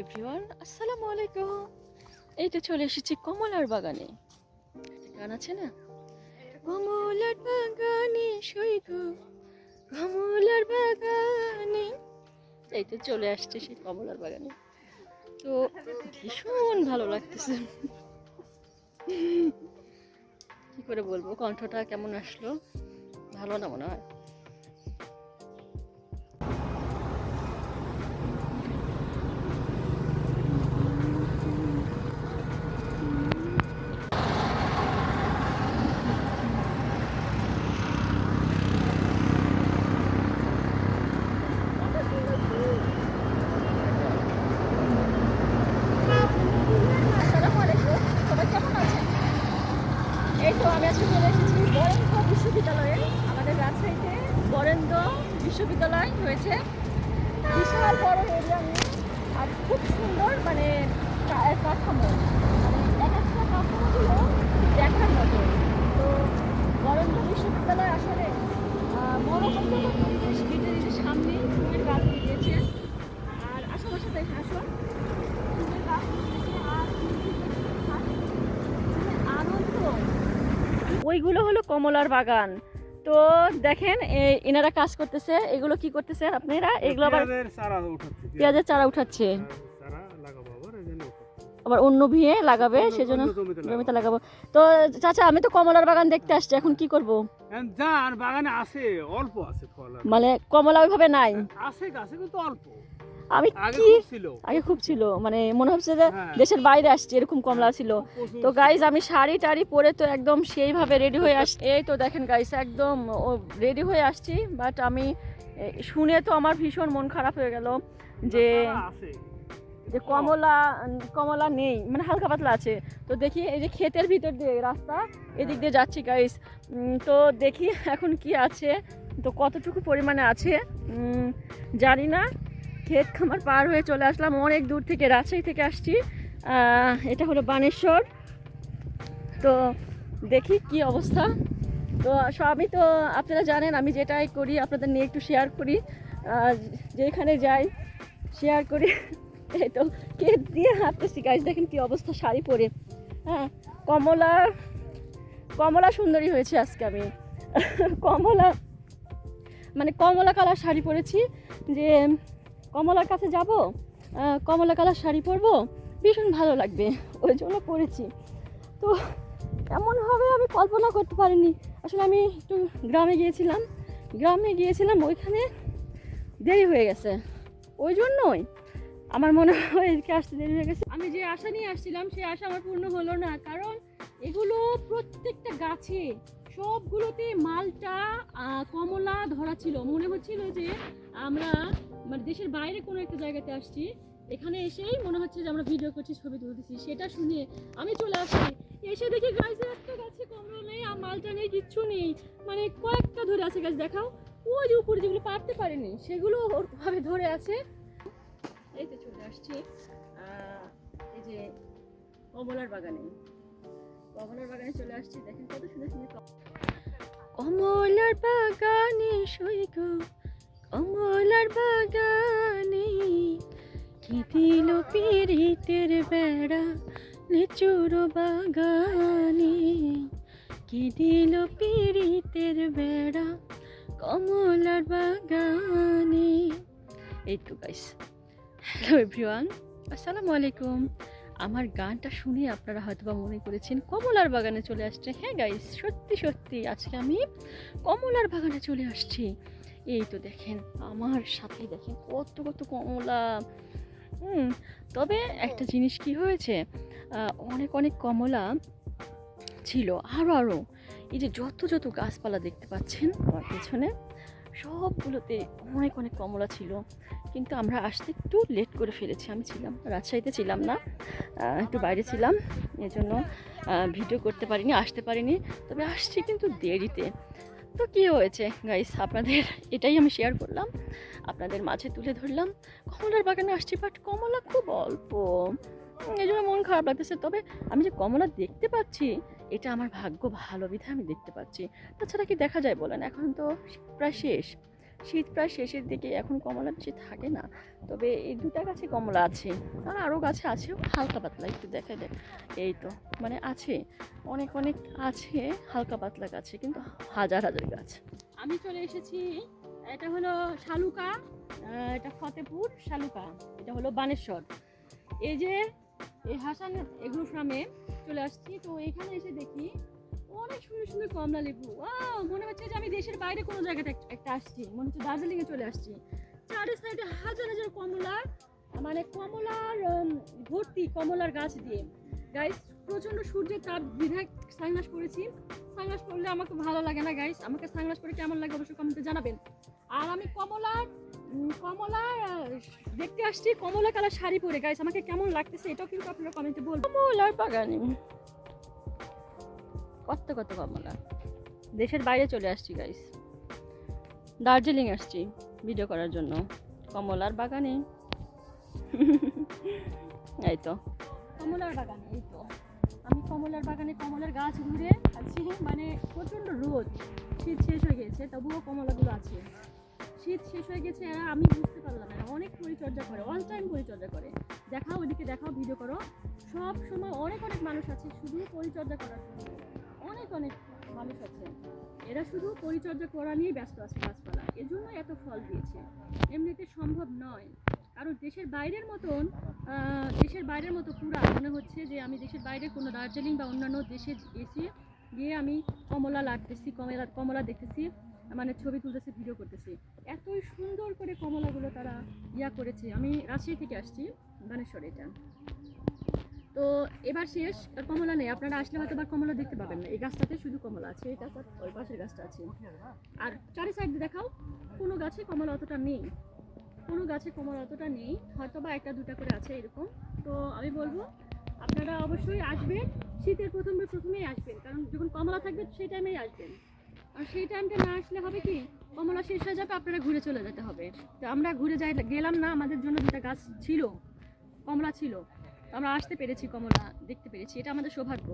Everyone, আসসালামু আলাইকুম। এই তো চলে এসেছি কমলার বাগানে। গান আছে না? কমলার বাগানে সৈগ কমলার বাগানে। এই তো চলে আসছে সেই কমলার বাগানে। তো ভীষণ ভালো লাগতেছে। কি করে বলব? কণ্ঠটা কেমন আসলো? ভালো না মনে হয় আসসালামু আলাইকুম সবাই কেমন আছেন এই তো আমি আজকে চলে এসেছি বরেন্দ্র বিশ্ববিদ্যালয়ে আমাদের রাজশাহীতে বরেন্দ্র বিশ্ববিদ্যালয় রয়েছে। বিশাল বড় এরিয়া নিয়ে আর খুব সুন্দর মানে কাঠামো। মানে কাঠামোগুলো দেখার মতো। তো বরেন্দ্র বিশ্ববিদ্যালয় আসলে মনোমুগ্ধকর পরিবেশ গেটের এই সামনে। ফুলের গাছ দিয়েছে। আর আশেপাশে দেখে আসো ফুলের গাছ আর আনন্দ। ওইগুলো হলো কমলার বাগান। তো দেখেন এনারা কাজ করতেছে। এগুলো কি করতেছে আপনারা? এগুলো আবার পেঁয়াজের চারা উঠাচ্ছে উঠাচ্ছে। আবার অন্য ভিয়ে লাগাবে সেজন্য জমিতে লাগাবো। তো চাচা আমি তো কমলার বাগান দেখতে আসছি এখন কি করব? যান বাগানে আছে অল্প আছে ফল মানে কমলা ওইভাবে নাই? আছে গাছে কিন্তু অল্প। আমি কি খুব ছিল। আগে খুব ছিল। মানে মনে হচ্ছে যে হ্যাঁ। দেশের বাইরে আসছি এরকম কমলা ছিল। তো গাইজ আমি শাড়ি টাড়ি পরে তো একদম সেইভাবে রেডি হয়ে আসছি এই তো দেখেন গাইস একদম রেডি হয়ে আসছি। বাট আমি শুনে তো আমার ভীষণ মন খারাপ হয়ে গেল যে যে কমলা কমলা নেই মানে হালকা পাতলা আছে। তো দেখি এই যে ক্ষেতের ভিতর দিয়ে রাস্তা এদিক দিয়ে যাচ্ছি গাইস তো দেখি এখন কি আছে। তো কতটুকু পরিমাণে আছে? জানি না। ক্ষেত খামার পার হয়ে চলে আসলাম, অনেক দূর থেকে, রাজশাহী থেকে আসছি। এটা হলো বানেশ্বর। তো দেখি কি অবস্থা। তো সবই তো আপনারা জানেন, আমি যেটাই করি, আপনাদের নিয়ে একটু শেয়ার করি। যেখানে যাই শেয়ার করি। এই তো কেট দিয়ে হাঁটতেছি। গাছ দেখেন কি অবস্থা, শাড়ি পরে। হ্যাঁ কমলা কমলা সুন্দরী হয়েছে আজকে আমি। কমলা মানে কমলা কালার শাড়ি পরেছি, যে কমলার কাছে যাব কমলা কালার শাড়ি পরবো, ভীষণ ভালো লাগবে, ওই জন্য পরেছি। তো এমন হবে আমি কল্পনা করতে পারিনি। আসলে আমি একটু গ্রামে গিয়েছিলাম গ্রামে গিয়েছিলাম, ওইখানে দেরি হয়ে গেছে। ওই জন্যই আমার মনে হয় এদিকে আসতে দেরি হয়ে গেছে। আমি যে আশা নিয়ে আসছিলাম সেই আশা আমার পূর্ণ হলো না, কারণ এগুলো প্রত্যেকটা গাছে, সবগুলোতে মালটা কমলা ধরা ছিল। মনে হচ্ছিল যে আমরা মানে দেশের বাইরে কোনো একটা জায়গাতে আসছি, এখানে এসেই মনে হচ্ছে যে আমরা ভিডিও করছি, ছবি তুলতেছি, সেটা শুনে আমি চলে আসি এসে দেখি গাছে একটা গাছে কমলা নেই আর মালটা নেই, কিচ্ছু নেই। মানে কয়েকটা ধরে আছে গাছ দেখাও। ওই যে উপরে যেগুলো পারতে পারেনি, সেগুলো ওরভাবে ধরে আছে। এই তো চলে আসছি। এই যে কমলার বাগানে। কমলার বাগানে চলে আসছি, দেখেন কত সুন্দর সুন্দর কমলার বাগানে গো। কমলার বাগানে কি দিল পিরিতের বেড়া? লিচুর বাগানে কি দিল পিরিতের বেড়া? কমলার বাগানে। এই তো গাইস হ্যালো এভরিওয়ান আসসালামু আলাইকুম। আমার গানটা শুনে আপনারা হয়তো বা মনে করেছেন কমলার বাগানে চলে আসছে। হ্যাঁ গাইস সত্যি সত্যি আজকে আমি কমলার বাগানে চলে আসছি। এই তো দেখেন আমার সাথে দেখেন কত কত কমলা। হুম তবে একটা জিনিস কি হয়েছে? অনেক অনেক কমলা ছিল। আরও আরও এই যে যত যত গাছপালা দেখতে পাচ্ছেন আমার পেছনে সবগুলোতে অনেক অনেক কমলা ছিল। কিন্তু আমরা আসতে একটু লেট করে ফেলেছি। আমি ছিলাম রাজশাহীতে ছিলাম না। একটু বাইরে ছিলাম। এই জন্য ভিডিও করতে পারিনি আসতে পারিনি। তবে আসছি কিন্তু দেরিতে। তো কি হয়েছে? গাইস আপনাদের এটাই আমি শেয়ার করলাম। আপনাদের মাঝে তুলে ধরলাম। কমলার বাগানে আসছি বাট কমলা খুব অল্প। এই জন্য মন খারাপ লাগতেছে। তবে আমি যে কমলা দেখতে পাচ্ছি, এটা আমার ভাগ্য ভালো বিধে আমি দেখতে পাচ্ছি। তাছাড়া কি দেখা যায় বলেন? এখন তো প্রায় শেষ। শীত প্রায় শেষের দিকে, এখন কমলা বেশি থাকে না। তবে এই দুটা গাছে কমলা আছে। আর আরও গাছে আছে হালকা পাতলা, একটু দেখাই দেখ। এই তো মানে আছে, অনেক অনেক আছে হালকা পাতলা গাছে, কিন্তু হাজার হাজার গাছ। আমি চলে এসেছি, এটা হলো শালুকা এটা ফতেপুর শালুকা, এটা হলো বানেশ্বর। এই যে, এই হাসান এগ্রো ফার্মে চলে আসছি, তো এখানে এসে দেখি অনেক সুন্দর সুন্দর কমলা লেবু। মনে হচ্ছে দেশের বাইরে কোনো জায়গাতে একটা আসছি মনে হচ্ছে দার্জিলিং এ চলে আসছি। চারি সাইডে হাজার হাজার কমলা মানে কমলার ভর্তি কমলার গাছ দিয়ে। গাইস প্রচণ্ড সূর্যের তাপ বিধায় সানগ্লাস পরেছি। সানগ্লাস পরলে আমাকে ভালো লাগে না গাইস আমাকে সানগ্লাস পরে কেমন লাগে অবশ্যই কমেন্টে জানাবেন। আর আমি কমলার উম, কমলার দেখতে আসছি কমলা কালার শাড়ি পরে। গাইস আমাকে কেমন লাগতেছে এটাও কিন্তু আপনারা কমেন্টে বলবেন। কমলার বাগানে। কত কত কমলা। দেশের বাইরে চলে আসছি গাইস দার্জিলিং আসছি ভিডিও করার জন্য। কমলার বাগানে। এই তো। কমলার বাগানে, এই তো। আমি কমলার বাগানে কমলার গাছ ঘুরে আছি মানে প্রচণ্ড রোদ। শীত শেষ হয়ে গেছে, তবুও কমলাগুলো আছে। শীত শেষ হয়ে গেছে আর আমি বুঝতে পারলাম না। অনেক পরিচর্যা করে অল টাইম পরিচর্যা করে। দেখাও ওইদিকে দেখাও ভিডিও করো। সব সময় অনেক অনেক মানুষ আছে, শুধু পরিচর্যা করার অনেক অনেক মানুষ আছে। এরা শুধু পরিচর্যা করা নিয়েই ব্যস্ত আছে গাছপালা। এজন্য এত ফল দিয়েছে। এমনিতে সম্ভব নয়। কারণ দেশের বাইরের মতন দেশের বাইরের মতো পুরা মনে হচ্ছে যে আমি দেশের বাইরে কোনো দার্জিলিং বা অন্যান্য দেশে এসে গিয়ে আমি কমলা লাগতেছি, কমলা কমলা দেখতেছি মানে ছবি তুলতেছি ভিডিও করতেছি। এতই সুন্দর করে কমলাগুলো তারা ইয়া করেছে। আমি রাজশাহী থেকে আসছি বানেশ্বর এটা। তো এবার শেষ, আর কমলা নেই। আপনারা আসলে হয়তো বা কমলা দেখতে পাবেন না। এই গাছটাতে শুধু কমলা আছে, এটা ওই পাশের গাছটা আছে। আর চারি সাইড দেখাও, কোনো গাছে কমলা অতটা নেই। কোনো গাছে কমলা অতটা নেই, হয়তো বা একটা, দুটা করে আছে এরকম। তো আমি বলব, আপনারা অবশ্যই আসবেন। শীতের প্রথমে প্রথমেই আসবেন, কারণ যখন কমলা থাকবে, সেই টাইমেই আসবেন। আর সেই টাইমটা না আসলে হবে কি, কমলা শেষ হয়ে যাবে, আপনারা ঘুরে চলে যেতে হবে। তো আমরা ঘুরে যাই, গেলাম না, আমাদের জন্য দুটা গাছ ছিল, কমলা ছিল। আমরা আসতে পেরেছি কমলা দেখতে পেরেছি। এটা আমাদের সৌভাগ্য।